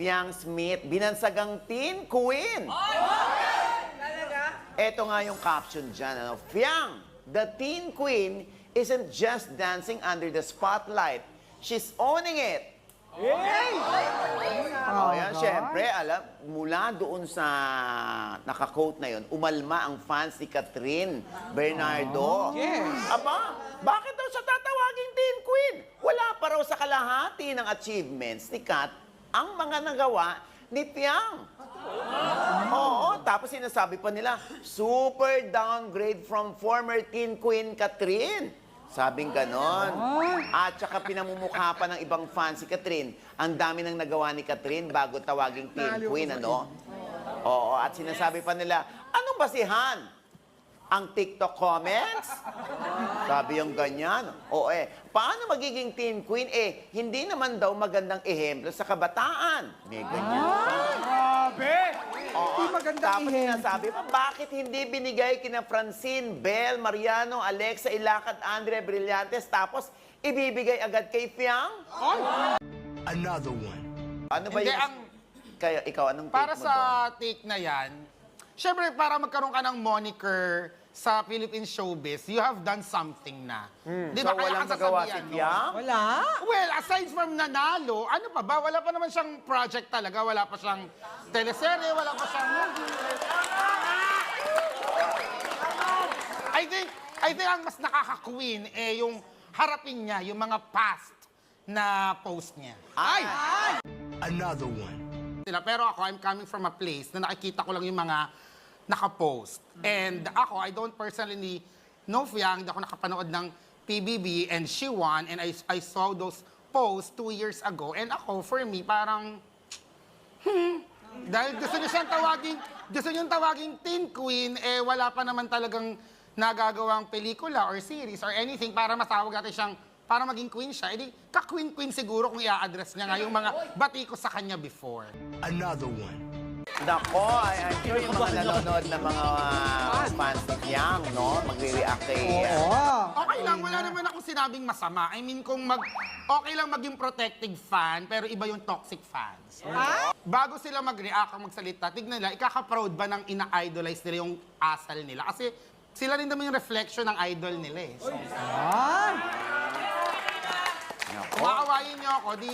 Fiang Smith, binansagang teen queen. Ito nga yung caption dyan. Ano? Fiang, the teen queen isn't just dancing under the spotlight. She's owning it. Oh, yan, syempre, alam, mula doon sa naka-quote na yon, umalma ang fans ni Catherine Bernardo. Yes. Aba, bakit daw siya tatawaging teen queen? Wala pa raw sa kalahati ng achievements ni Kat ang mga nagawa ni Piang. Oo, tapos sinasabi pa nila, super downgrade from former teen queen Catherine. Sabing ganon. At saka pinamumukha pa ng ibang fans si Catherine. Ang dami nang nagawa ni Catherine bago tawaging teen queen, ano? Oo, at sinasabi pa nila, anong basihan? Ang TikTok comments? Sabi yung ganyan. O eh, paano magiging teen queen? Eh, hindi naman daw magandang ehemplo sa kabataan. May ganyan. Grabe! Oo. Hindi magandang Tapos sinasabi pa, bakit hindi binigay kina Francine, Bel, Mariano, Alexa, Ilacad, Andre, Brillantes, tapos ibibigay agad kay Fiang? Another one. Ano ba Hindi, yung... ang- Kaya ikaw, anong take Para mo sa doon? take na yan, syempre para magkaroon ka ng moniker sa Philippine showbiz, you have done something na. Di ba? So, Kaya walang ka nagawa si sasabihan? Wala? Well, aside from nanalo, ano pa ba? Wala pa naman siyang project talaga. Wala pa siyang teleserye, wala pa siyang movie. I think, I think ang mas nakaka-queen eh yung harapin niya, yung mga past na post niya. Ay! Another one. Sila. Pero ako, I'm coming from a place na nakikita ko lang yung mga nakapost. And ako, I don't personally know Fiang, hindi ako nakapanood ng PBB and she won and I, I saw those posts two years ago. And ako, for me, parang, hmm, dahil gusto niyo siyang tawaging, gusto niyo tawaging teen queen, eh wala pa naman talagang nagagawang pelikula or series or anything para matawag natin siyang para maging queen siya, edi ka-queen-queen siguro kung i-address niya nga yung mga bati ko sa kanya before. Another one. Nako, I- I'm sure yung mga nanonood na mga uh, fans ni Fiang, no? Magre-react kay... Oo. Okay lang, wala naman akong sinabing masama. I mean, kung mag, okay lang maging protective fan, pero iba yung toxic fans. Bago sila mag-react o magsalita, tignan nila, ikaka-proud ba ng ina-idolize nila yung asal nila? Kasi sila rin naman yung reflection ng idol nila eh. So, Ah. Kung aawayin niyo ako, di